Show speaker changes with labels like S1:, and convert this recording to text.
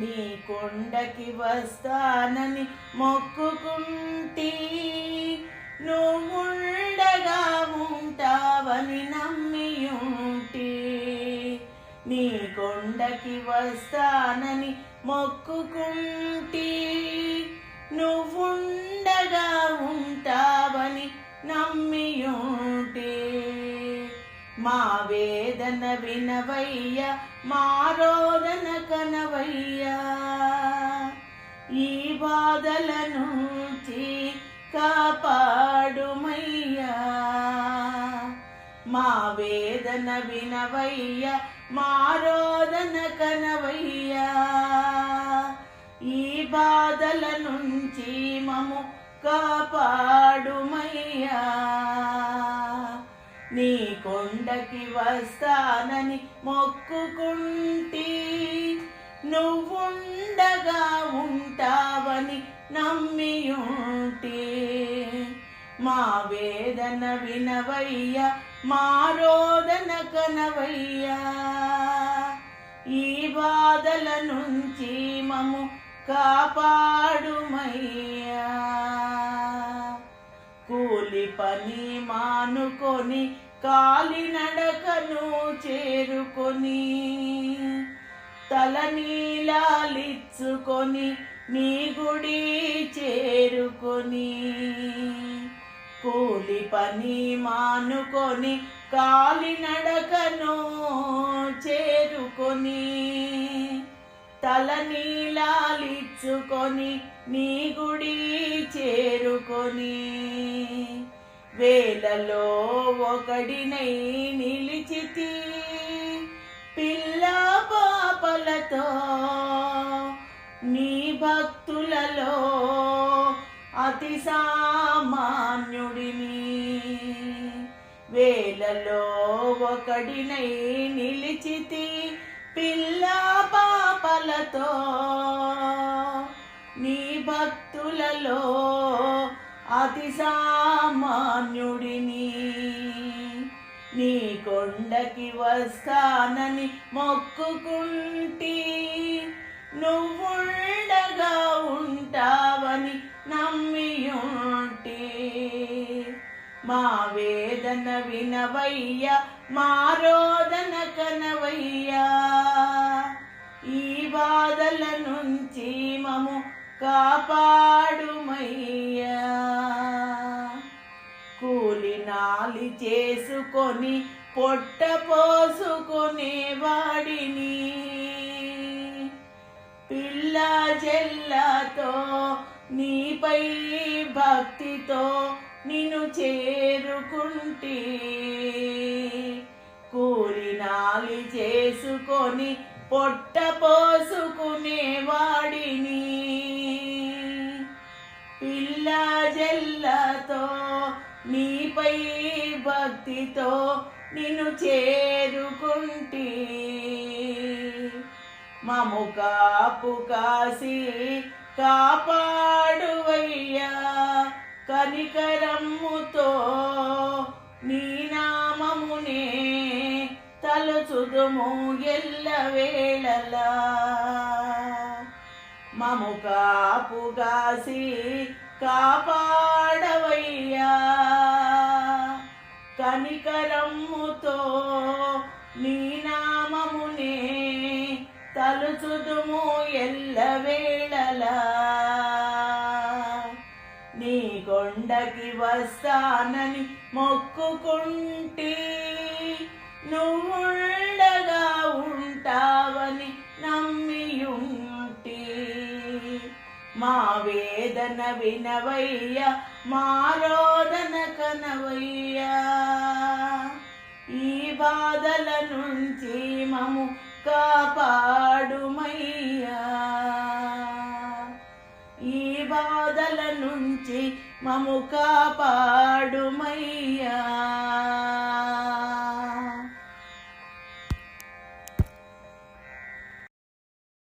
S1: నీ కొండకి వస్తానని మొక్కుకుంటి నువ్వుండగా ఉంటావని నమ్మియుంటి నీ కొండకి వస్తానని మొక్కుకుంటి నువ్వుండ మా వేదన వినవయ్య మా రోదన ఈ బాధల నుంచి కాపాడుమయ్యా. మా వేదన వినవయ్య మా రోదన కనవయ్యా. ఈ బాధల నుంచి మము కాపాడుమయ్య. కొండకి వస్తానని మొక్కుకుంటి నువ్వుండగా ఉంటావని నమ్మియుంటి. మా వేదన వినవయ్య మా రోదన కనవయ్యా. ఈ బాధల నుంచి మము కాపాడుమయ్యా. కూలి పని మానుకొని కాలినడకను చేరుకొని తల నీలాలిచ్చుకొని నీ గుడి చేరుకొని కూలి పని మానుకొని కాలినడకను చేరుకొని తల నీలాలిచ్చుకొని నీ గుడి చేరుకొని వేలలో ఒకడినై నిలిచితి పిల్ల పాపలతో. నీ భక్తులలో అతి సామాన్యుడిని. వేలలో ఒకడినై నిలిచితి పిల్ల పాపలతో. అతి సామాన్యుడిని నీ కొండకి వస్తానని మొక్కుకుంటి నువ్వుండగా ఉంటావని నమ్మియుంటి. మా వేదన వినవయ్య మా రోదన కనవయ్యా. ఈ బాధల నుంచి మము కాపాడుమయ్యా. నాలి చేసుకొని పొట్ట పోసుకునే వాడిని. పిల్ల జల్లతో నీపై భక్తితో నిన్ను చేరుకుంటే కూలినాలి చేసుకొని పొట్ట పోసుకునేవా భక్తితో నిన్ను చేరుకుంటి మము కాపు కాసి కాపాడువయ్యా. కనికరమ్ముతో నీ నామమునే తలుచుదుము ఎల్లవేళలా మము కాపు కాసి కాపాడవయ్యా. కనికరమ్ముతో నీ నామమునే తలుచుదుము ఎల్లవేళలా. నీ కొండకి వస్తానని మొక్కుకుంటే మా వేదన వినవయ్య మా రోదన కనవయ్యా. ఈ బాధల నుంచి మము కాపాడుమయ్యా. ఈ బాధల నుంచి మము కాపాడు